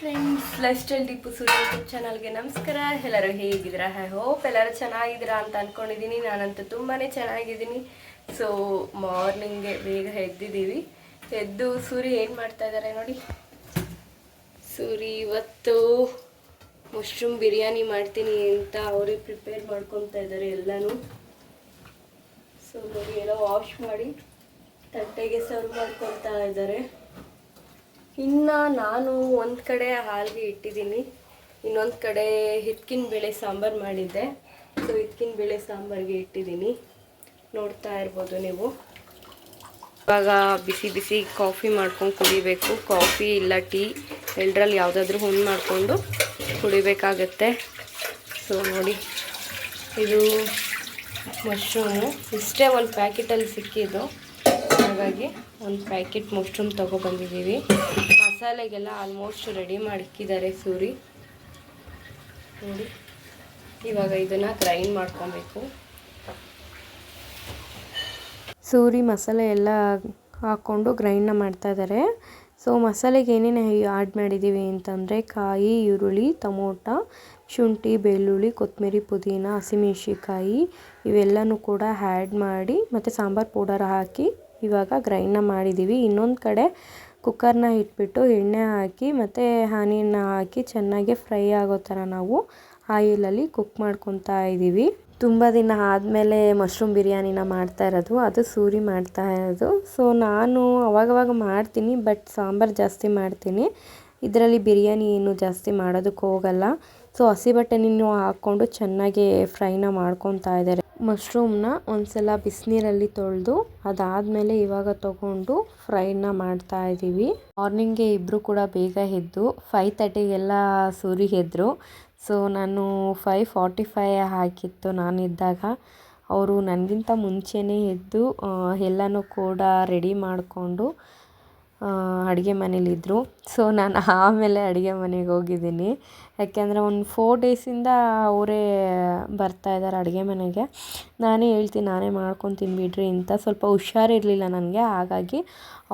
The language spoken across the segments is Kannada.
Friends lifestyle Tippu Surya YouTube ಚಾನಲ್ಗೆ ನಮಸ್ಕಾರ. ಎಲ್ಲರೂ ಹೇಗಿದ್ದೀರಾ? ಹೈ ಹೋಪ್ ಎಲ್ಲರೂ ಚೆನ್ನಾಗಿದ್ದೀರಾ ಅಂತ ಅಂದ್ಕೊಂಡಿದ್ದೀನಿ ನಾನಂತೂ ತುಂಬಾ ಚೆನ್ನಾಗಿದ್ದೀನಿ. ಸೊ ಮಾರ್ನಿಂಗೆ ಬೇಗ ಎದ್ದಿದ್ದೀವಿ. ಎದ್ದು ಸೂರಿ ಏನು ಮಾಡ್ತಾ ಇದ್ದಾರೆ ನೋಡಿ. ಸೂರಿ ಇವತ್ತು ಮಶ್ರೂಮ್ ಬಿರಿಯಾನಿ ಮಾಡ್ತೀನಿ ಅಂತ ಅವ್ರಿಗೆ ಪ್ರಿಪೇರ್ ಮಾಡ್ಕೊತಾ ಇದ್ದಾರೆ ಎಲ್ಲನೂ. ಸೊ ನೋಡಿ ಎಲ್ಲ ವಾಶ್ ಮಾಡಿ ತಟ್ಟೆಗೆ ಸರ್ವ್ ಮಾಡ್ಕೊತಾ ಇದ್ದಾರೆ ಇನ್ನು ನಾನು ಒಂದು ಕಡೆ ಹಾಲ್ಗೆ ಇಟ್ಟಿದ್ದೀನಿ. ಇನ್ನೊಂದು ಕಡೆ ಹಿತ್ಕಿನ ಬೇಳೆ ಸಾಂಬಾರು ಮಾಡಿದ್ದೆ. ಸೊ ಹಿತ್ಕಿನ ಬೇಳೆ ಸಾಂಬಾರಿಗೆ ಇಟ್ಟಿದ್ದೀನಿ. ನೋಡ್ತಾ ಇರ್ಬೋದು ನೀವು. ಇವಾಗ ಬಿಸಿ ಬಿಸಿ ಕಾಫಿ ಮಾಡ್ಕೊಂಡು ಕುಡಿಬೇಕು. ಕಾಫಿ ಇಲ್ಲ, ಟೀ ಎಲ್ಲರಲ್ಲಿ ಯಾವುದಾದ್ರೂ ಒಂದು ಮಾಡಿಕೊಂಡು ಕುಡಿಬೇಕಾಗತ್ತೆ. ಸೊ ನೋಡಿ. ಇದು ಮಶ್ರೂಮು. ಇಷ್ಟೇ ಒಂದು ಪ್ಯಾಕೆಟಲ್ಲಿ ಸಿಕ್ಕಿದ್ದು. ಹಾಗಾಗಿ ಒಂದು ಪ್ಯಾಕೆಟ್ ಮಶ್ರೂಮ್ ತೊಗೊಬಂದಿದ್ದೀವಿ ಮಸಾಲೆಗೆಲ್ಲ ಆಲ್ಮೋಸ್ಟ್ ರೆಡಿ ಮಾಡಿಕ್ಕಿದ್ದಾರೆ ಸೂರಿ. ನೋಡಿ, ಇವಾಗ ಇದನ್ನು ಗ್ರೈಂಡ್ ಮಾಡ್ಕೊಬೇಕು. ಸೂರಿ ಮಸಾಲೆ ಎಲ್ಲ ಹಾಕ್ಕೊಂಡು ಗ್ರೈಂಡ್ನ ಮಾಡ್ತಾ ಇದ್ದಾರೆ. ಸೊ ಮಸಾಲೆಗೆ ಏನೇನು ಆ್ಯಡ್ ಮಾಡಿದ್ದೀವಿ ಅಂತಂದರೆ ಕಾಯಿ, ಈರುಳ್ಳಿ, ಟೊಮೋಟ, ಶುಂಠಿ, ಬೆಳ್ಳುಳ್ಳಿ ಕೊತ್ತಂಬರಿ ಪುದೀನ ಹಸಿಮೆಣ್ಸಿಕಾಯಿ ಇವೆಲ್ಲನೂ ಕೂಡ ಆ್ಯಡ್ ಮಾಡಿ ಮತ್ತು ಸಾಂಬಾರು ಪೌಡರ್ ಹಾಕಿ ಇವಾಗ ಗ್ರೈಂಡ್ನ ಮಾಡಿದ್ದೀವಿ ಇನ್ನೊಂದು ಕಡೆ ಕುಕ್ಕರ್ನ ಇಟ್ಬಿಟ್ಟು ಎಣ್ಣೆ ಹಾಕಿ ಮತ್ತು ಹನಿನ ಹಾಕಿ ಚೆನ್ನಾಗಿ ಫ್ರೈ ಆಗೋ ಥರ ನಾವು ಆಯಿಲಲ್ಲಿ ಕುಕ್ ಮಾಡ್ಕೊತಾ ಇದ್ದೀವಿ. ತುಂಬ ದಿನ ಆದಮೇಲೆ ಮಶ್ರೂಮ್ ಬಿರಿಯಾನಿನ ಮಾಡ್ತಾ ಇರೋದು, ಅದು ಸೂರಿ ಮಾಡ್ತಾ ಇರೋದು. ಸೊ ನಾನು ಅವಾಗವಾಗ ಮಾಡ್ತೀನಿ ಬಟ್ ಸಾಂಬಾರು ಜಾಸ್ತಿ ಮಾಡ್ತೀನಿ. ಇದರಲ್ಲಿ ಬಿರಿಯಾನಿ ಏನು ಜಾಸ್ತಿ ಮಾಡೋದಕ್ಕೆ ಹೋಗಲ್ಲ. ಸೊ ಹಸಿ ಬಟ್ಟೆನೂ ಹಾಕ್ಕೊಂಡು ಚೆನ್ನಾಗಿ ಫ್ರೈನ ಮಾಡ್ಕೊತಾ ಇದ್ದಾರೆ. ಮಶ್ರೂಮ್ನ ಒಂದ್ಸಲ ಬಿಸಿನೀರಲ್ಲಿ ತೊಳೆದು ಅದಾದಮೇಲೆ ಇವಾಗ ತೊಗೊಂಡು ಫ್ರೈನ ಮಾಡ್ತಾ ಇದ್ದೀವಿ. ಮಾರ್ನಿಂಗ್ಗೆ ಇಬ್ಬರು ಕೂಡ ಬೇಗ ಎದ್ದು ಫೈವ್ ತರ್ಟಿಗೆಲ್ಲ ಸೂರಿ ಎದ್ರು. ಸೊ ನಾನು ಫೈವ್ ಫಾರ್ಟಿ ಫೈ ಹಾಕಿತ್ತು ನಾನಿದ್ದಾಗ. ಅವರು ನನಗಿಂತ ಮುಂಚೆನೇ ಎದ್ದು ಎಲ್ಲನೂ ಕೂಡ ರೆಡಿ ಮಾಡಿಕೊಂಡು ಅಡುಗೆ ಮನೇಲಿದ್ದರು ಸೊ ನಾನು ಆಮೇಲೆ ಅಡುಗೆ ಮನೆಗೆ ಹೋಗಿದ್ದೀನಿ. ಯಾಕೆಂದರೆ ಒಂದು ಫೋರ್ ಡೇಸಿಂದ ಅವರೇ ಬರ್ತಾ ಇದ್ದಾರೆ ಅಡುಗೆ ಮನೆಗೆ. ನಾನೇ ಹೇಳ್ತೀನಿ, ನಾನೇ ಮಾಡ್ಕೊಂಡು ತಿನ್ಬಿಡ್ರಿ ಅಂತ. ಸ್ವಲ್ಪ ಹುಷಾರಿರಲಿಲ್ಲ ನನಗೆ ಹಾಗಾಗಿ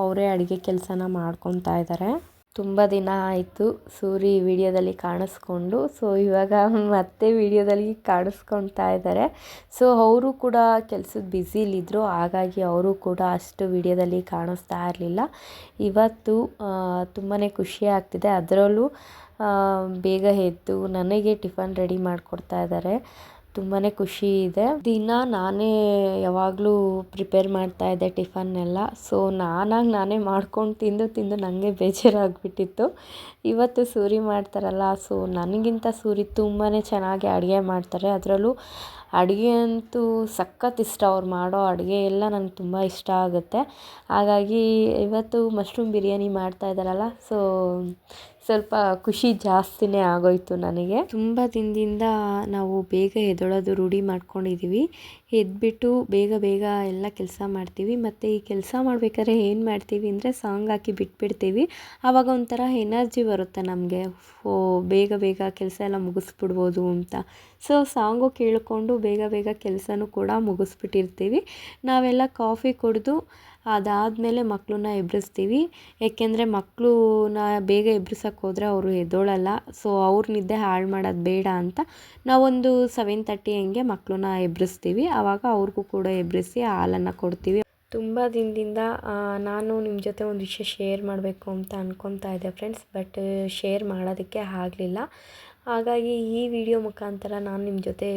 ಅವರೇ ಅಡುಗೆ ಕೆಲಸನ ಮಾಡ್ಕೊತಾ ಇದ್ದಾರೆ ತುಂಬ ದಿನ ಆಯಿತು ಸೂರಿ ವಿಡಿಯೋದಲ್ಲಿ ಕಾಣಿಸ್ಕೊಂಡು. ಸೊ ಇವಾಗ ಮತ್ತೆ ವಿಡಿಯೋದಲ್ಲಿ ಕಾಣಿಸ್ಕೊಳ್ತಾ ಇದ್ದಾರೆ. ಸೊ ಅವರು ಕೂಡ ಕೆಲಸದ ಬ್ಯುಸಿಲಿದ್ದರು ಹಾಗಾಗಿ ಅವರು ಕೂಡ ಅಷ್ಟು ವಿಡಿಯೋದಲ್ಲಿ ಕಾಣಿಸ್ತಾ ಇರಲಿಲ್ಲ. ಇವತ್ತು ತುಂಬಾ ಖುಷಿ ಆಗ್ತಿದೆ. ಅದರಲ್ಲೂ ಬೇಗ ಎದ್ದು ನನಗೆ ಟಿಫನ್ ರೆಡಿ ಮಾಡಿಕೊಡ್ತಾ ಇದ್ದಾರೆ. ತುಂಬಾ ಖುಷಿ ಇದೆ. ದಿನ ನಾನೇ ಯಾವಾಗಲೂ ಪ್ರಿಪೇರ್ ಮಾಡ್ತಾ ಇದ್ದೆ ಟಿಫನ್ನೆಲ್ಲ. ಸೊ ನಾನಾಗಿ ನಾನೇ ಮಾಡ್ಕೊಂಡು ತಿಂದು ತಿಂದು ನನಗೆ ಬೇಜಾರಾಗ್ಬಿಟ್ಟಿತ್ತು. ಇವತ್ತು ಸೂರಿ ಮಾಡ್ತಾರಲ್ಲ ಸೊ ನನಗಿಂತ ಸೂರಿ ತುಂಬಾ ಚೆನ್ನಾಗಿ ಅಡುಗೆ ಮಾಡ್ತಾರೆ. ಅದರಲ್ಲೂ ಅಡುಗೆ ಅಂತೂ ಸಖತ್ ಇಷ್ಟ ಅವ್ರು ಮಾಡೋ ಅಡುಗೆ ಎಲ್ಲ ನನಗೆ ತುಂಬ ಇಷ್ಟ ಆಗುತ್ತೆ. ಹಾಗಾಗಿ ಇವತ್ತು ಮಶ್ರೂಮ್ ಬಿರಿಯಾನಿ ಮಾಡ್ತಾ ಇದ್ದಾರಲ್ಲ ಸೊ ಸ್ವಲ್ಪ ಖುಷಿ ಜಾಸ್ತಿನೇ ಆಗೋಯ್ತು ನನಗೆ. ತುಂಬ ದಿನದಿಂದ ನಾವು ಬೇಗ ಎದ್ದೇಳೋದು ರೂಢಿ ಮಾಡ್ಕೊಂಡಿದ್ದೀವಿ ಎದ್ಬಿಟ್ಟು ಬೇಗ ಬೇಗ ಎಲ್ಲ ಕೆಲಸ ಮಾಡ್ತೀವಿ. ಮತ್ತು ಈ ಕೆಲಸ ಮಾಡ್ಬೇಕಾದ್ರೆ ಏನು ಮಾಡ್ತೀವಿ ಅಂದರೆ ಸಾಂಗ್ ಹಾಕಿ ಬಿಟ್ಬಿಡ್ತೀವಿ. ಆವಾಗ ಒಂಥರ ಎನರ್ಜಿ ಬರುತ್ತೆ ನಮಗೆ. ಓ, ಬೇಗ ಬೇಗ ಕೆಲಸ ಎಲ್ಲ ಮುಗಿಸ್ಬಿಡ್ಬೋದು ಅಂತ. ಸೊ, ಸಾಂಗು ಕೇಳಿಕೊಂಡು ಬೇಗ ಬೇಗ ಕೆಲಸನೂ ಕೂಡ ಮುಗಿಸ್ಬಿಟ್ಟಿರ್ತೀವಿ. ನಾವೆಲ್ಲ ಕಾಫಿ ಕುಡಿದು ಅದಾದಮೇಲೆ ಮಕ್ಕಳನ್ನ ಎಬ್ಬಿಸ್ತೀವಿ ಏಕೆಂದರೆ ಮಕ್ಕಳನ್ನ ಬೇಗ ಎಬ್ಬಿಸೋಕೆ ಹೋದರೆ ಅವರು ಎದ್ದೋಳಲ್ಲ. ಸೊ ಅವ್ರ ನಿದ್ದೆ ಹಾಳು ಮಾಡೋದು ಬೇಡ ಅಂತ ನಾವೊಂದು ಸೆವೆನ್ ತರ್ಟಿ ಹಂಗೆ ಮಕ್ಕಳನ್ನ ಎಬ್ಬಿಸ್ತೀವಿ ಆವಾಗ ಅವ್ರಿಗೂ ಕೂಡ ಎಬ್ಬಿಸಿ ಹಾಲನ್ನು ಕೊಡ್ತೀವಿ. ತುಂಬ ದಿನದಿಂದ ನಾನು ನಿಮ್ಮ ಜೊತೆ ಒಂದು ವಿಷಯ ಶೇರ್ ಮಾಡಬೇಕು ಅಂತ ಅಂದ್ಕೊತಾ ಇದ್ದೆ ಫ್ರೆಂಡ್ಸ್ ಬಟ್ ಶೇರ್ ಮಾಡೋದಕ್ಕೆ ಆಗಲಿಲ್ಲ. ಹಾಗಾಗಿ ಈ ವಿಡಿಯೋ ಮುಖಾಂತರ ನಾನು ನಿಮ್ಮ ಜೊತೆ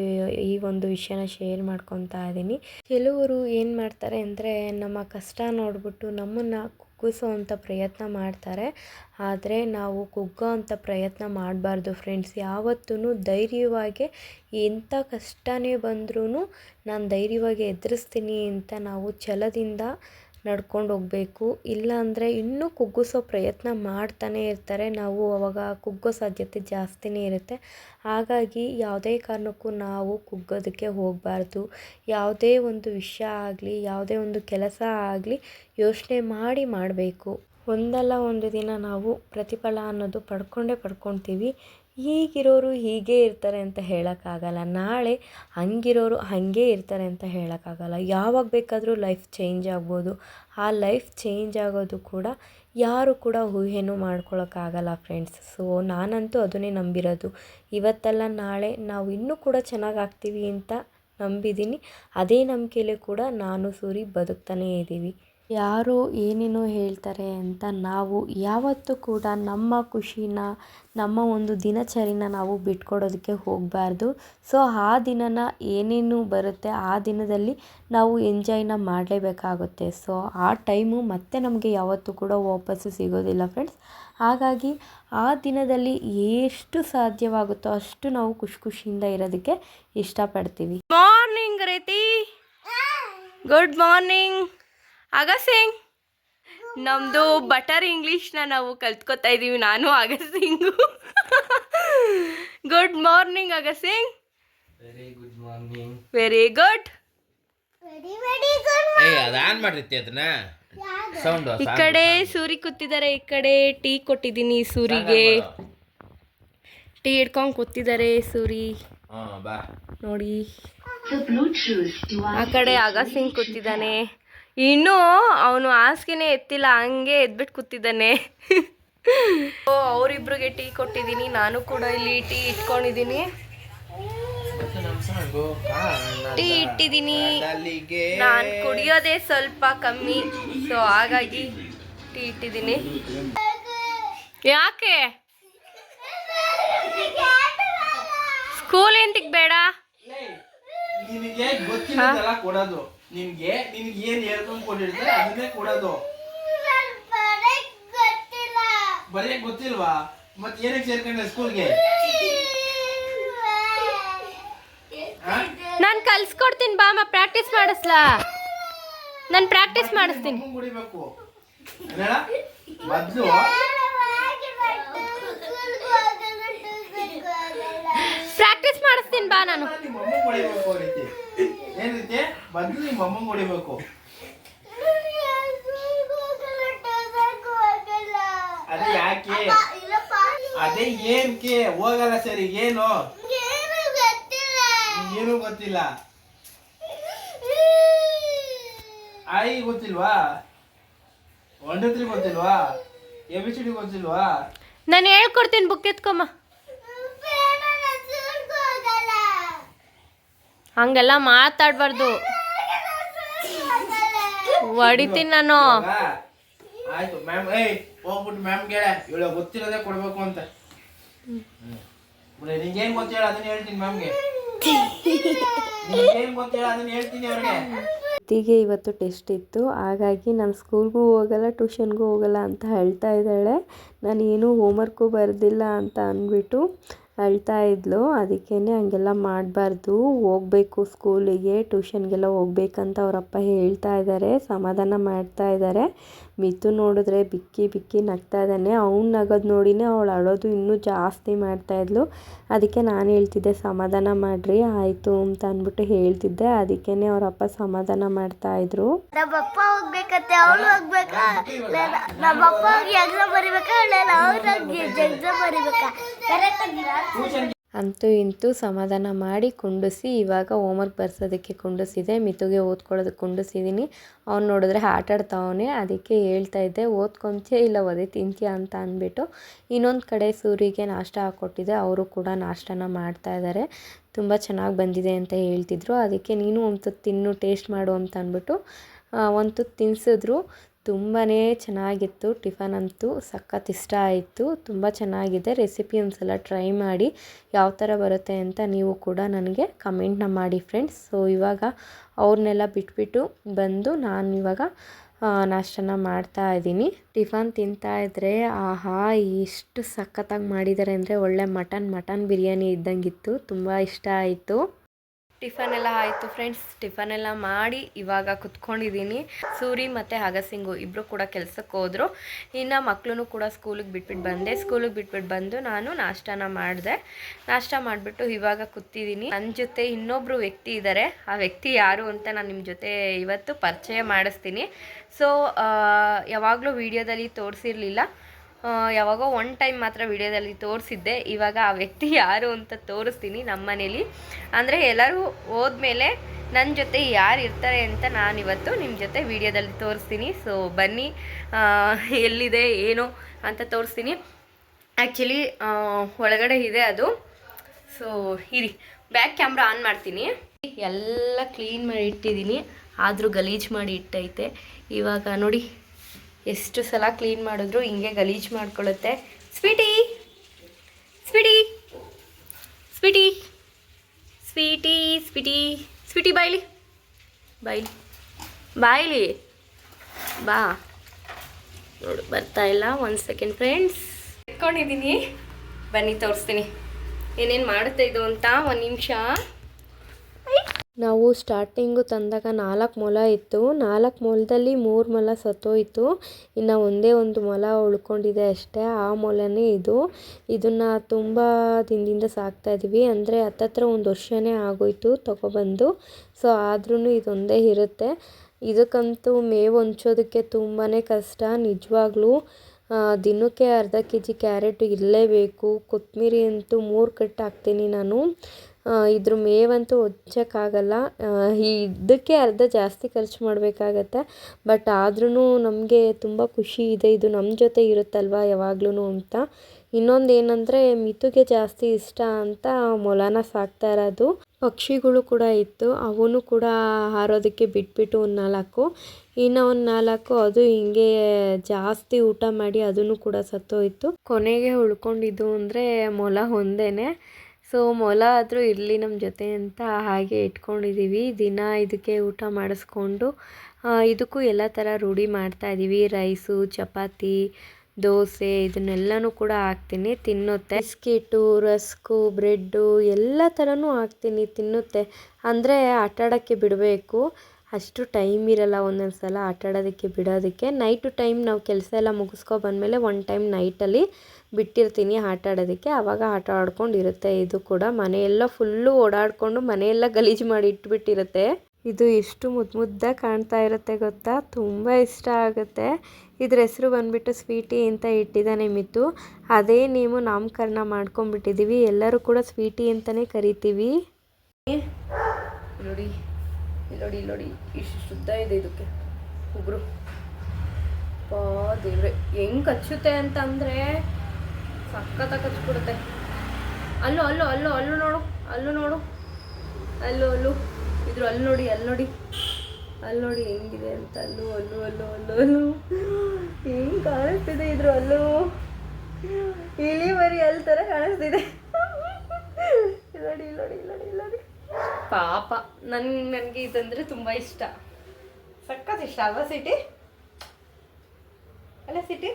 ಈ ಒಂದು ವಿಷಯನ ಶೇರ್ ಮಾಡ್ಕೊತಾ ಇದ್ದೀನಿ. ಕೆಲವರು ಏನು ಮಾಡ್ತಾರೆ ಅಂದರೆ ನಮ್ಮ ಕಷ್ಟ ನೋಡಿಬಿಟ್ಟು ನಮ್ಮನ್ನು ಕುಗ್ಗಿಸೋವಂಥ ಪ್ರಯತ್ನ ಮಾಡ್ತಾರೆ. ಆದರೆ ನಾವು ಕುಗ್ಗೋ ಅಂಥ ಪ್ರಯತ್ನ ಮಾಡಬಾರ್ದು ಫ್ರೆಂಡ್ಸ್ ಯಾವತ್ತೂ ಧೈರ್ಯವಾಗಿ ಎಂಥ ಕಷ್ಟನೇ ಬಂದ್ರೂ ನಾನು ಧೈರ್ಯವಾಗಿ ಎದುರಿಸ್ತೀನಿ ಅಂತ ನಾವು ಛಲದಿಂದ ನಡ್ಕೊಂಡು ಹೋಗಬೇಕು. ಇಲ್ಲಾಂದರೆ ಇನ್ನೂ ಕುಗ್ಗಿಸೋ ಪ್ರಯತ್ನ ಮಾಡ್ತಾನೆ ಇರ್ತಾರೆ. ನಾವು ಅವಾಗ ಕುಗ್ಗೋ ಸಾಧ್ಯತೆ ಜಾಸ್ತಿನೇ ಇರುತ್ತೆ. ಹಾಗಾಗಿ ಯಾವುದೇ ಕಾರಣಕ್ಕೂ ನಾವು ಕುಗ್ಗೋದಕ್ಕೆ ಹೋಗಬಾರ್ದು. ಯಾವುದೇ ಒಂದು ವಿಷಯ ಆಗಲಿ, ಯಾವುದೇ ಒಂದು ಕೆಲಸ ಆಗಲಿ ಯೋಚನೆ ಮಾಡಿ ಮಾಡಬೇಕು. ಒಂದಲ್ಲ ಒಂದು ದಿನ ನಾವು ಪ್ರತಿಫಲ ಅನ್ನೋದು ಪಡ್ಕೊಂಡೇ ಪಡ್ಕೊಳ್ತೀವಿ. ಹೀಗಿರೋರು ಹೀಗೆ ಇರ್ತಾರೆ ಅಂತ ಹೇಳೋಕ್ಕಾಗಲ್ಲ. ನಾಳೆ ಹಂಗಿರೋರು ಹಾಗೆ ಇರ್ತಾರೆ ಅಂತ ಹೇಳೋಕ್ಕಾಗಲ್ಲ. ಯಾವಾಗ ಬೇಕಾದರೂ ಲೈಫ್ ಚೇಂಜ್ ಆಗ್ಬೋದು. ಆ ಲೈಫ್ ಚೇಂಜ್ ಆಗೋದು ಕೂಡ ಯಾರು ಕೂಡ ಊಹೆನೂ ಮಾಡ್ಕೊಳೋಕ್ಕಾಗಲ್ಲ ಫ್ರೆಂಡ್ಸ್ ಸೊ ನಾನಂತೂ ಅದನ್ನೇ ನಂಬಿರೋದು. ಇವತ್ತಲ್ಲ ನಾಳೆ ನಾವು ಇನ್ನೂ ಕೂಡ ಚೆನ್ನಾಗಿ ಆಗ್ತೀವಿ ಅಂತ ನಂಬಿದ್ದೀನಿ. ಅದೇ ನಂಬಿಕೆಯಲ್ಲೇ ಕೂಡ ನಾನು ಸೂರಿ ಬದುಕ್ತಾನೇ ಇದ್ದೀವಿ. ಯಾರೋ ಏನೇನೋ ಹೇಳ್ತಾರೆ ಅಂತ ನಾವು ಯಾವತ್ತೂ ಕೂಡ ನಮ್ಮ ಖುಷಿನ, ನಮ್ಮ ಒಂದು ದಿನಚರಿನ ನಾವು ಬಿಟ್ಕೊಡೋದಕ್ಕೆ ಹೋಗಬಾರ್ದು. ಸೊ, ಆ ದಿನನ ಏನೇನು ಬರುತ್ತೆ ಆ ದಿನದಲ್ಲಿ ನಾವು ಎಂಜಾಯ್ನ ಮಾಡಲೇಬೇಕಾಗುತ್ತೆ. ಸೊ, ಆ ಟೈಮು ಮತ್ತೆ ನಮಗೆ ಯಾವತ್ತೂ ಕೂಡ ವಾಪಸ್ಸು ಸಿಗೋದಿಲ್ಲ ಫ್ರೆಂಡ್ಸ್. ಹಾಗಾಗಿ ಆ ದಿನದಲ್ಲಿ ಎಷ್ಟು ಸಾಧ್ಯವಾಗುತ್ತೋ ಅಷ್ಟು ನಾವು ಖುಷಿ ಖುಷಿಯಿಂದ ಇರೋದಕ್ಕೆ ಇಷ್ಟಪಡ್ತೀವಿ. ಮಾರ್ನಿಂಗ್ ರೀತಿ ಗುಡ್ ಮಾರ್ನಿಂಗ್ ಅಗಸಿಂಗ್ ನಮ್ಮದು ಬಟರ್ ಇಂಗ್ಲೀಷ್ನ ನಾವು ಕಲ್ತ್ಕೊತಾ ಇದ್ದೀವಿ ನಾನು ಅಗಸಿಂಗ್ good morning ಅಗಸಿಂಗ್ very good morning very good ಏ ಅದು ಆನ್ ಮಾಡಿರ್ತಿ ಸೌಂಡ್ ಈ ಕಡೆ ಸೂರಿ ಕೂತಿದ್ದಾರೆ ಈ ಕಡೆ ಟೀ ಕೊಟ್ಟಿದ್ದೀನಿ ಸೂರಿಗೆ. ಟೀ ಹಿಡ್ಕೊಂಡು ಕೂತಿದ್ದಾರೆ ಸೂರಿ. ಹಾ ಬಾ. ನೋಡಿ. ಆ ಕಡೆ ಅಗಸಿಂಗ್ ಕೂತಿದ್ದಾನೆ. ಇನ್ನೂ ಅವನು ಹಾಸಿಗೆನೇ ಎತ್ತಿಲ್ಲ ಹಂಗೆ ಎದ್ಬಿಟ್ಟು ಕೂತಿದ್ದಾನೆ. ಓ ಅವರಿಬ್ರಿಗೆ ಟೀ ಕೊಟ್ಟಿದ್ದೀನಿ ನಾನು ಕೂಡ ಇಲ್ಲಿ ಟೀ ಇಟ್ಕೊಂಡಿದ್ದೀನಿ. ಟೀ ಇಟ್ಟಿದ್ದೀನಿ. ನಾನು ಕುಡಿಯೋದೇ ಸ್ವಲ್ಪ ಕಮ್ಮಿ ಸೊ ಹಾಗಾಗಿ ಟೀ ಇಟ್ಟಿದ್ದೀನಿ. ಯಾಕೆ? ಸ್ಕೂಲ್ ಎಂತಿಗೆ ಬೇಡ? ನಿನಗೆ ಕೊಡೋದು ನಿನ್ಗೆ ಏನ್ ಹೇಳ್ಕೊಂಡ್ ಕೊಟ್ಟಿರ್ತಾರೆ ಅದನ್ನೇ ಕೊಡೋದು. ಬರೆಯಕ್ ಗೊತ್ತಿಲ್ವಾ? ಮತ್ ಏನಕ್ಕೆ ಸೇರ್ಕೊಂಡೆ ಸ್ಕೂಲ್ಗೆ? ನಾನು ಕಲ್ಸ್ಕೊಡ್ತೀನಿ ಬಾಮ ಪ್ರಾಕ್ಟೀಸ್ ಮಾಡಿಸ್ಲಾ? ನಾನು ಪ್ರಾಕ್ಟೀಸ್ ಮಾಡಿಸ್ತೀನಿ. ಕುಡಿಬೇಕು. ಮೊದ್ಲು ಪ್ರಾಕ್ಟೀಸ್ ಮಾಡಿಸ್ತೀನಿ ಬಾ ನಾನು. ಅಮ್ಮ ರೀತಿ. ಮೊದ್ಲು ನಿಮ್ಮ ಅಮ್ಮಂಗೆ ಹೊಡಿಬೇಕು. ಅದೇ ಯಾಕೆ? ಅದೇ ಏನ್ಕೆ? ಹೋಗಲ್ಲ ಸರಿ, ಏನು? ಏನು ಗೊತ್ತಿಲ್ಲ. ಆಯಿ ಗೊತ್ತಿಲ್ವಾ? ಒನ್ ಟು ತ್ರೀ ಗೊತ್ತಿಲ್ವಾ? ಎ ಬಿ ಸಿ ಡಿ ಗೊತ್ತಿಲ್ವಾ? ನಾನು ಹೇಳ್ಕೊಡ್ತೀನಿ ಬುಕ್ ಎತ್ಕೊಮ್ಮ ಹಂಗೆಲ್ಲ ಮಾತಾಡಬಾರ್ದು. ಹೊಡಿತೀನಿ ನಾನು. ಆಯ್ತು ಮ್ಯಾಮ್ ಏಯ್ ಹೋಗ್ಬಿಟ್ಟು ಮ್ಯಾಮ್ ಗೆಳ ಇವಳ ಗೊತ್ತಿರೋದೇ ಕೊಡ್ಬೇಕು ಅಂತ. ಬಿಡಿ ನಿಂಗೇನ್ ಗೊತ್ತೇಳ ಅದನ್ನ ಹೇಳ್ತೀನಿ ಮ್ಯಾಮ್ಗೆ ನಿಂಗೇನ್ ಗೊತ್ತೇಳ ಅದನ್ನ ಹೇಳ್ತೀನಿ ಅವ್ರಿಗೆ. ಅತ್ತಿಗೆ ಇವತ್ತು ಟೆಸ್ಟ್ ಇತ್ತು. ಹಾಗಾಗಿ ನಾನು ಸ್ಕೂಲ್ಗೂ ಹೋಗಲ್ಲ ಟ್ಯೂಷನ್ಗೂ ಹೋಗಲ್ಲ ಅಂತ ಹೇಳ್ತಾ ಇದ್ದಾಳೆ. ನಾನು ಏನೂ ಹೋಮ್ವರ್ಕು ಬರೆದಿಲ್ಲ ಅಂತ ಅಂದ್ಬಿಟ್ಟು ಅಳ್ತಾ ಇದ್ಲು. ಅದಕ್ಕೇ ಹಂಗೆಲ್ಲ ಮಾಡಬಾರ್ದು. ಹೋಗಬೇಕು ಸ್ಕೂಲಿಗೆ, ಟ್ಯೂಷನ್ಗೆಲ್ಲ ಹೋಗ್ಬೇಕಂತ ಅವರಪ್ಪ ಹೇಳ್ತಾ ಇದ್ದಾರೆ. ಸಮಾಧಾನ ಮಾಡ್ತಾ ಇದ್ದಾರೆ. ಮಿತು ನೋಡಿದ್ರೆ ಬಿಕ್ಕಿ ಬಿಕ್ಕಿ ನಗ್ತಾ ಇದ್ದಾನೆ. ಅವ್ನು ನಗೋದು ನೋಡಿನೇ ಅವಳು ಅಳೋದು ಇನ್ನೂ ಜಾಸ್ತಿ ಮಾಡ್ತಾ ಇದ್ಲು. ಅದಕ್ಕೆ ನಾನು ಹೇಳ್ತಿದ್ದೆ ಸಮಾಧಾನ ಮಾಡಿರಿ ಆಯಿತು ಅಂತ ಅಂದ್ಬಿಟ್ಟು ಹೇಳ್ತಿದ್ದೆ. ಅದಕ್ಕೇ ಅವರಪ್ಪ ಸಮಾಧಾನ ಮಾಡ್ತಾ ಇದ್ರು. ನಮ್ಮಪ್ಪ ಹೋಗ್ಬೇಕಂತೆ ಅವಳು ಹೋಗ್ಬೇಕಾ? ಇಲ್ಲ ನಮ್ಮಪ್ಪ ಹೋಗಿ ಎಕ್ಸಾಮ್ ಬರಿಬೇಕಾ? ಎಕ್ಸಾಮ್ ಅಂತೂ ಇಂತೂ ಸಮಾಧಾನ ಮಾಡಿ ಕುಂಡಿಸಿ, ಇವಾಗ ಹೋಮ್ವರ್ಕ್ ಬರ್ಸೋದಕ್ಕೆ ಕುಂಡಿಸಿದೆ. ಮಿತುಗೆ ಓದ್ಕೊಳ್ಳೋದಕ್ಕೆ ಕುಂಡಿಸಿದ್ದೀನಿ ಅವ್ನು ನೋಡಿದ್ರೆ ಆಟ ಆಡ್ತಾವನೆ ಅದಕ್ಕೆ ಹೇಳ್ತಾ ಇದ್ದೆ, ಓದ್ಕೊಂತೀಯ ಇಲ್ಲ ಒದೆ, ತಿಂತೀಯ ಅಂತ ಅಂದ್ಬಿಟ್ಟು. ಇನ್ನೊಂದು ಕಡೆ ಸೂರಿಗೆ ನಾಷ್ಟ ಹಾಕ್ಕೊಟ್ಟಿದ್ದೆ ಅವರು ಕೂಡ ನಾಷ್ಟನ ಮಾಡ್ತಾ ಇದ್ದಾರೆ ತುಂಬ ಚೆನ್ನಾಗಿ ಬಂದಿದೆ ಅಂತ ಹೇಳ್ತಿದ್ರು. ಅದಕ್ಕೆ ನೀನು ಒಂದು ತಿನ್ನು ಟೇಸ್ಟ್ ಮಾಡು ಅಂತ ಅಂದ್ಬಿಟ್ಟು ಒಂದು ತುತ್ತು ತಿನ್ಸಿದ್ರು. ತುಂಬಾ ಚೆನ್ನಾಗಿತ್ತು. ಟಿಫನ್ ಅಂತೂ ಸಖತ್ ಇಷ್ಟ ಆಯಿತು. ತುಂಬ ಚೆನ್ನಾಗಿದೆ. ರೆಸಿಪಿ ಒಂದು ಸಲ ಟ್ರೈ ಮಾಡಿ ಯಾವ ಥರ ಬರುತ್ತೆ ಅಂತ ನೀವು ಕೂಡ ನನಗೆ ಕಮೆಂಟ್ನ ಮಾಡಿ ಫ್ರೆಂಡ್ಸ್. ಸೊ ಇವಾಗ ಅವ್ರನ್ನೆಲ್ಲ ಬಿಟ್ಬಿಟ್ಟು ಬಂದು ನಾನು ಇವಾಗ ನಾಷ್ಟನ ಮಾಡ್ತಾ ಇದ್ದೀನಿ. ಟಿಫನ್ ತಿಂತಾ ಇದ್ದರೆ ಆಹಾ ಎಷ್ಟು ಸಖತ್ತಾಗಿ ಮಾಡಿದ್ದಾರೆ ಅಂದರೆ ಒಳ್ಳೆ ಮಟನ್ ಮಟನ್ ಬಿರಿಯಾನಿ ಇದ್ದಂಗಿತ್ತು. ತುಂಬ ಇಷ್ಟ ಆಯಿತು. ಟಿಫನ್ ಎಲ್ಲ ಆಯಿತು ಫ್ರೆಂಡ್ಸ್. ಟಿಫನ್ ಎಲ್ಲ ಮಾಡಿ ಇವಾಗ ಕುತ್ಕೊಂಡಿದ್ದೀನಿ. ಸೂರಿ ಮತ್ತು ಹಗಸಿಂಗು ಇಬ್ಬರು ಕೂಡ ಕೆಲಸಕ್ಕೆ ಹೋದರು. ಇನ್ನು ಮಕ್ಕಳು ಕೂಡ ಸ್ಕೂಲಿಗೆ ಬಿಟ್ಬಿಟ್ಟು ಬಂದೆ. ಸ್ಕೂಲಿಗೆ ಬಿಟ್ಬಿಟ್ಟು ಬಂದು ನಾನು ನಾಷ್ಟಾನ ಮಾಡಿದೆ. ನಾಷ್ಟ ಮಾಡಿಬಿಟ್ಟು ಇವಾಗ ಕೂತಿದ್ದೀನಿ. ನನ್ನ ಜೊತೆ ಇನ್ನೊಬ್ಬರು ವ್ಯಕ್ತಿ ಇದ್ದಾರೆ ಆ ವ್ಯಕ್ತಿ ಯಾರು ಅಂತ ನಾನು ನಿಮ್ಮ ಜೊತೆ ಇವತ್ತು ಪರಿಚಯ ಮಾಡಿಸ್ತೀನಿ. ಸೊ ಯಾವಾಗಲೂ ವೀಡಿಯೋದಲ್ಲಿ ತೋರಿಸಿರಲಿಲ್ಲ. ಯಾವಾಗೋ ಒನ್ ಟೈಮ್ ಮಾತ್ರ ವಿಡಿಯೋದಲ್ಲಿ ತೋರಿಸಿದ್ದೆ. ಇವಾಗ ಆ ವ್ಯಕ್ತಿ ಯಾರು ಅಂತ ತೋರಿಸ್ತೀನಿ ನಮ್ಮ ಮನೇಲಿ. ಅಂದರೆ ಎಲ್ಲರೂ ಹೋದ್ಮೇಲೆ ನನ್ನ ಜೊತೆ ಯಾರು ಇರ್ತಾರೆ ಅಂತ ನಾನು ಇವತ್ತು ನಿಮ್ಮ ಜೊತೆ ವಿಡಿಯೋದಲ್ಲಿ ತೋರಿಸ್ತೀನಿ. ಸೊ ಬನ್ನಿ. ಎಲ್ಲಿದೆ, ಏನು ಅಂತ ತೋರಿಸ್ತೀನಿ. ಆ್ಯಕ್ಚುಲಿ ಒಳಗಡೆ ಇದೆ ಅದು. ಸೊ ಇರಿ. ಬ್ಯಾಕ್ ಕ್ಯಾಮ್ರಾ ಆನ್ ಮಾಡ್ತೀನಿ. ಎಲ್ಲ ಕ್ಲೀನ್ ಮಾಡಿ ಇಟ್ಟಿದ್ದೀನಿ. ಆದರೂ ಗಲೀಜು ಮಾಡಿ ಇಟ್ಟೈತೆ. ಇವಾಗ ನೋಡಿ. ಎಷ್ಟು ಸಲ ಕ್ಲೀನ್ ಮಾಡಿದ್ರು ಹಿಂಗೆ ಗಲೀಜು ಮಾಡ್ಕೊಳ್ಳುತ್ತೆ. Sweetie sweetie sweetie sweetie sweetie sweetie ಬಾಯ್ಲಿ ಬಾಯ್ಲಿ ಬಾಯ್ಲಿ. ಬಾ. ನೋಡು, ಬರ್ತಾ ಇಲ್ಲ. ಒಂದು ಸೆಕೆಂಡ್ ಫ್ರೆಂಡ್ಸ್ ಇಟ್ಕೊಂಡಿದ್ದೀನಿ ಬನ್ನಿ, ತೋರಿಸ್ತೀನಿ. ಏನೇನು ಮಾಡುತ್ತೆ ಇದು ಅಂತ? ಒಂದು ನಿಮಿಷ. ನಾವು ಸ್ಟಾರ್ಟಿಂಗು ತಂದಾಗ ನಾಲ್ಕು ಮೊಲ ಇತ್ತು. ನಾಲ್ಕು ಮೊಲದಲ್ಲಿ ಮೂರು ಮೊಲ ಸತ್ತೋಯಿತು. ಇನ್ನು ಒಂದೇ ಒಂದು ಮೊಲ ಉಳ್ಕೊಂಡಿದೆ ಅಷ್ಟೇ. ಆ ಮೊಲನೇ ಇದು. ಇದನ್ನು ತುಂಬ ದಿನದಿಂದ ಸಾಕ್ತಾಯಿದ್ವಿ ಅಂದರೆ ಹತ್ತತ್ರ ಒಂದು ವರ್ಷನೇ ಆಗೋಯ್ತು ತಗೊಬಂದು. ಸೊ ಆದ್ರೂ ಇದೊಂದೇ ಇರುತ್ತೆ. ಇದಕ್ಕಂತೂ ಮೇವು ಹಂಚೋದಕ್ಕೆ ತುಂಬಾ ಕಷ್ಟ. ನಿಜವಾಗ್ಲೂ ದಿನಕ್ಕೆ ಅರ್ಧ ಕೆ ಜಿ ಕ್ಯಾರೆಟ್ ಇರಲೇಬೇಕು. ಕೊತ್ತಂಬರಿ ಅಂತೂ ಮೂರು ಕಟ್ಟು ಹಾಕ್ತೀನಿ ನಾನು. ಇದ್ರ ಮೇವಂತೂ ಹೊಚ್ಚಕ್ಕಾಗಲ್ಲ ಈ ಇದಕ್ಕೆ ಅರ್ಧ ಜಾಸ್ತಿ ಖರ್ಚು ಮಾಡಬೇಕಾಗತ್ತೆ. ಬಟ್ ಆದ್ರೂ ನಮಗೆ ತುಂಬ ಖುಷಿ ಇದೆ. ಇದು ನಮ್ಮ ಜೊತೆ ಇರುತ್ತಲ್ವ ಯಾವಾಗ್ಲೂ ಅಂತ. ಇನ್ನೊಂದು ಏನಂದರೆ, ಮಿತುಗೆ ಜಾಸ್ತಿ ಇಷ್ಟ ಅಂತ ಮೊಲನ ಸಾಕ್ತಾ ಇರೋದು. ಪಕ್ಷಿಗಳು ಕೂಡ ಇತ್ತು. ಅವನು ಕೂಡ ಹಾರೋದಕ್ಕೆ ಬಿಟ್ಬಿಟ್ಟು ಒಂದು ನಾಲ್ಕು. ಇನ್ನು ಒಂದು ನಾಲ್ಕು, ಅದು ಹಿಂಗೆ ಜಾಸ್ತಿ ಊಟ ಮಾಡಿ ಅದನ್ನು ಕೂಡ ಸತ್ತೋಯ್ತು. ಕೊನೆಗೆ ಉಳ್ಕೊಂಡಿದ್ದು ಅಂದರೆ ಮೊಲ ಒಂದೇನೆ. ಸೊ ಮೊಲ ಆದರೂ ಇರಲಿ ನಮ್ಮ ಜೊತೆ ಅಂತ ಹಾಗೆ ಇಟ್ಕೊಂಡಿದ್ದೀವಿ ದಿನ ಇದಕ್ಕೆ ಊಟ ಮಾಡಿಸ್ಕೊಂಡು ಇದಕ್ಕೂ ಎಲ್ಲ ಥರ ರೂಢಿ ಮಾಡ್ತಾ ಇದ್ದೀವಿ ರೈಸು, ಚಪಾತಿ, ದೋಸೆ ಇದನ್ನೆಲ್ಲನೂ ಕೂಡ ಹಾಕ್ತೀನಿ. ತಿನ್ನುತ್ತೆ. ಬಿಸ್ಕಿಟು, ರಸ್ಕು, ಬ್ರೆಡ್ಡು ಎಲ್ಲ ಥರನೂ ಹಾಕ್ತೀನಿ. ತಿನ್ನುತ್ತೆ. ಅಂದರೆ ಆಟಾಡೋಕ್ಕೆ ಬಿಡಬೇಕು. ಅಷ್ಟು ಟೈಮ್ ಇರಲ್ಲ ಒಂದೊಂದು ಸಲ ಆಟಾಡೋದಕ್ಕೆ ಬಿಡೋದಕ್ಕೆ. ನೈಟು ಟೈಮ್ ನಾವು ಕೆಲಸ ಎಲ್ಲ ಮುಗಿಸ್ಕೊ ಬಂದಮೇಲೆ, ಒನ್ ಟೈಮ್ ನೈಟಲ್ಲಿ ಬಿಟ್ಟಿರ್ತೀನಿ ಆಟ ಆಡೋದಕ್ಕೆ ಆವಾಗ ಆಟ ಆಡ್ಕೊಂಡು ಇರುತ್ತೆ ಇದು ಕೂಡ ಮನೆಯೆಲ್ಲ ಫುಲ್ಲು ಓಡಾಡಿಕೊಂಡು ಮನೆಯೆಲ್ಲ ಗಲೀಜು ಮಾಡಿ ಇಟ್ಬಿಟ್ಟಿರುತ್ತೆ. ಇದು ಎಷ್ಟು ಮುದ್ದು ಮುದ್ದಾಗಿ ಕಾಣ್ತಾ ಇರುತ್ತೆ ಗೊತ್ತಾ? ತುಂಬ ಇಷ್ಟ ಆಗುತ್ತೆ. ಇದ್ರ ಹೆಸರು ಬಂದ್ಬಿಟ್ಟು ಸ್ವೀಟಿ ಅಂತ ಇಟ್ಟಿದ್ದಾನೆ ಮಿತ್ತು ಅದೇ ನೀವು ನಾಮಕರಣ ಮಾಡ್ಕೊಂಡ್ಬಿಟ್ಟಿದ್ದೀವಿ ಎಲ್ಲರೂ ಕೂಡ ಸ್ವೀಟಿ ಅಂತಲೇ ಕರಿತೀವಿ. ನೋಡಿ ನೋಡಿ ನೋಡಿ. ಇಷ್ಟು ಶುದ್ಧ ಇದೆ ಇದಕ್ಕೆ. ಉಗುರು ಪಾ ದೇವ್ರೆ, ಹೆಂಗೆ ಕಚ್ಚುತ್ತೆ ಅಂತಂದ್ರೆ ಸಖತ್ತಾಗಿ ಕಚ್ಬಿಡುತ್ತೆ ಅಲ್ಲೂ ಅಲ್ಲೂ ಅಲ್ಲೂ ಅಲ್ಲೂ ನೋಡು ಅಲ್ಲೂ ನೋಡು. ಅಲ್ಲೂ ಅಲ್ಲೂ. ಇದ್ರು ಅಲ್ಲಿ ನೋಡಿ ಅಲ್ಲಿ ನೋಡಿ. ಅಲ್ಲಿ ನೋಡಿ ಹೆಂಗಿದೆ ಅಂತ, ಅಲ್ಲೂ ಅಲ್ಲೂ ಅಲ್ಲೂ ಅಲ್ಲೂ ಅಲ್ಲೂ. ಹೆಂಗ್ ಕಾಣಿಸ್ತಿದೆ ಇದ್ರ ಅಲ್ಲೂ. ಇಳಿ ಮರಿ ಅಲ್ಲಿ ಥರ ಕಾಣಿಸ್ತಿದೆ. ನೋಡಿ ನೋಡಿ ನೋಡಿ ನೋಡಿ ಪಾಪ, ನನ್, ನನಗೆ ಇದಂದ್ರೆ ತುಂಬ ಇಷ್ಟ. ಸಕ್ಕತ್ ಇಷ್ಟ ಅಲ್ವಾ ಸಿಟಿ? ಅಲ್ಲ ಸಿಟಿ?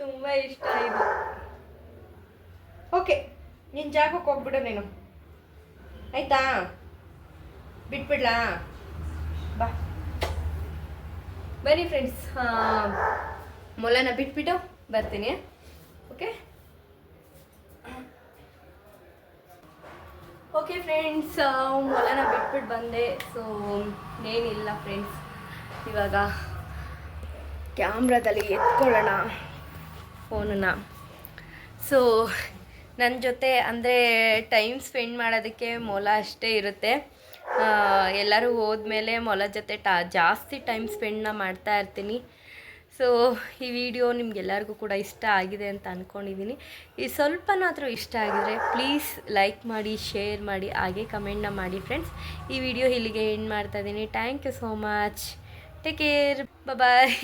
ತುಂಬ ಇಷ್ಟ ಇದು. ಓಕೆ ನಿನ್ನ ಜಾಗಕ್ಕೆ ಹೋಗ್ಬಿಡು ನೀನು. ಆಯ್ತಾ? ಬಿಟ್ಬಿಡ್ಲಾ? ಬಾ. ಬನ್ನಿ ಫ್ರೆಂಡ್ಸ್ ಮೊಲನ ಬಿಟ್ಬಿಟ್ಟು ಬರ್ತೀನಿ. ಓಕೆ ಓಕೆ ಫ್ರೆಂಡ್ಸ್ ಮೊಲನ ಬಿಟ್ಬಿಟ್ಟು ಬಂದೆ. ಸೊ ಏನಿಲ್ಲ ಫ್ರೆಂಡ್ಸ್ ಇವಾಗ ಕ್ಯಾಮ್ರಾದಲ್ಲಿ ಎತ್ಕೊಳ್ಳೋಣ ಫೋನನ್ನ. ಸೊ ನನ್ನ ಜೊತೆ ಅಂದರೆ ಟೈಮ್ ಸ್ಪೆಂಡ್ ಮಾಡೋದಕ್ಕೆ ಮೊಲ ಅಷ್ಟೇ ಇರುತ್ತೆ. ಎಲ್ಲರೂ ಹೋದ್ಮೇಲೆ ಮೊಲ ಜೊತೆ ಟಾ, ಜಾಸ್ತಿ ಟೈಮ್ ಸ್ಪೆಂಡ್ನ ಮಾಡ್ತಾ ಇರ್ತೀನಿ. ಸೊ ಈ ವಿಡಿಯೋ ನಿಮ್ಗೆಲ್ಲರಿಗೂ ಕೂಡ ಇಷ್ಟ ಆಗಿದೆ ಅಂತ ಅಂದ್ಕೊಂಡಿದ್ದೀನಿ ಈ ಸ್ವಲ್ಪನಾದರೂ ಇಷ್ಟ ಆಗಿದರೆ ಪ್ಲೀಸ್ ಲೈಕ್ ಮಾಡಿ ಶೇರ್ ಮಾಡಿ, ಹಾಗೆ ಕಮೆಂಟ್ನ ಮಾಡಿ ಫ್ರೆಂಡ್ಸ್ ಈ ವಿಡಿಯೋ ಇಲ್ಲಿಗೆ ಎಂಡ್ ಮಾಡ್ತಾ ಇದ್ದೀನಿ. Thank you so much take care bye